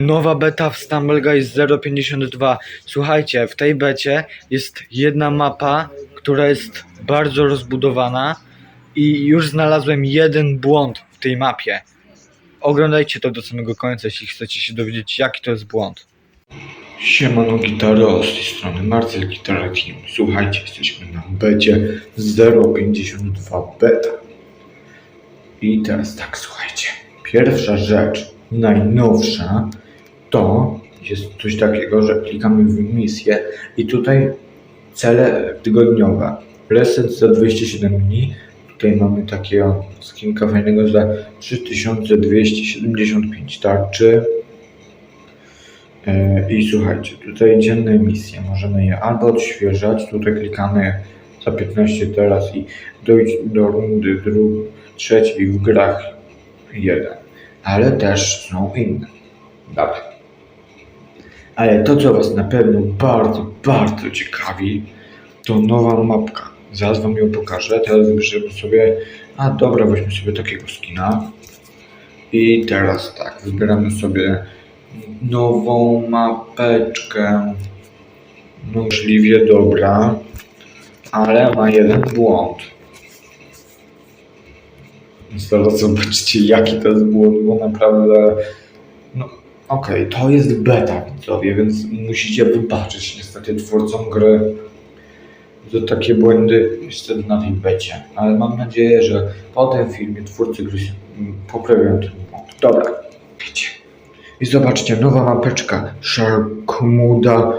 Nowa beta w Stumble Guys 052. Słuchajcie, w tej becie jest jedna mapa, która jest bardzo rozbudowana i już znalazłem jeden błąd w tej mapie. Oglądajcie to do samego końca, jeśli chcecie się dowiedzieć, jaki to jest błąd. Siemano Gitaro, z tej strony Marcel Gitara Team. Słuchajcie, jesteśmy na becie 052 beta. I teraz tak, słuchajcie. Pierwsza rzecz, najnowsza, to jest coś takiego, że klikamy w misję i tutaj cele tygodniowe. Reset za 27 dni. Tutaj mamy takiego skinka fajnego za 3275 tarczy. E, I słuchajcie, tutaj dzienne misje, możemy je albo odświeżać, tutaj klikamy za 15 teraz i dojść do rundy dru- trzeciej w grach 1, ale też są inne. Dobra. Ale to, co Was na pewno bardzo, bardzo ciekawi, to nowa mapka. Zaraz Wam ją pokażę. Teraz wybierzemy sobie, a dobra, weźmy sobie takiego skina. I teraz tak, wybieramy sobie nową mapeczkę. Możliwie dobra, ale ma jeden błąd. Zaraz zobaczcie, jaki to jest błąd, bo naprawdę. No, okej, to jest beta, widzowie, więc musicie wybaczyć niestety twórcom gry za takie błędy niestety na tej becie. Ale mam nadzieję, że po tym filmie twórcy gry się mm, poprawią ten błąd. Dobra, wiecie. I zobaczcie, nowa mapeczka Sharkmuda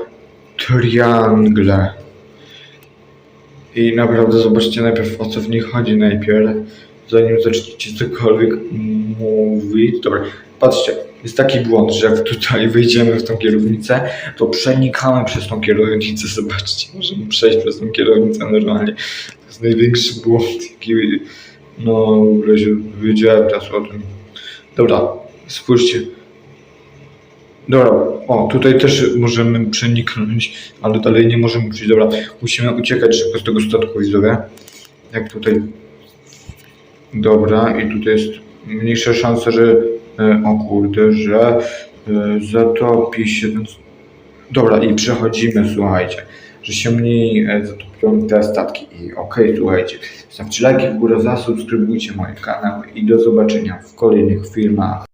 Triangle. I naprawdę zobaczcie najpierw o co w niej chodzi najpierw, zanim zaczniecie cokolwiek mówić. Dobra, patrzcie, jest taki błąd, że jak tutaj wejdziemy w tą kierownicę, to przenikamy przez tą kierownicę, zobaczcie, możemy przejść przez tą kierownicę normalnie. To jest największy błąd, jaki no wiedziałem teraz o tym. Dobra, spójrzcie. Dobra, o, tutaj też możemy przeniknąć, ale dalej nie możemy przyjść. Dobra, musimy uciekać szybko z tego statku, widzowie. Jak tutaj. Dobra, i tutaj jest mniejsza szansa, że. E, o kurde, że e, zatopi się. Dobra, i przechodzimy, słuchajcie, że się mniej e, zatopią te statki. I okej, słuchajcie, stawcie lajki w górę, zasubskrybujcie moje kanały i do zobaczenia w kolejnych filmach.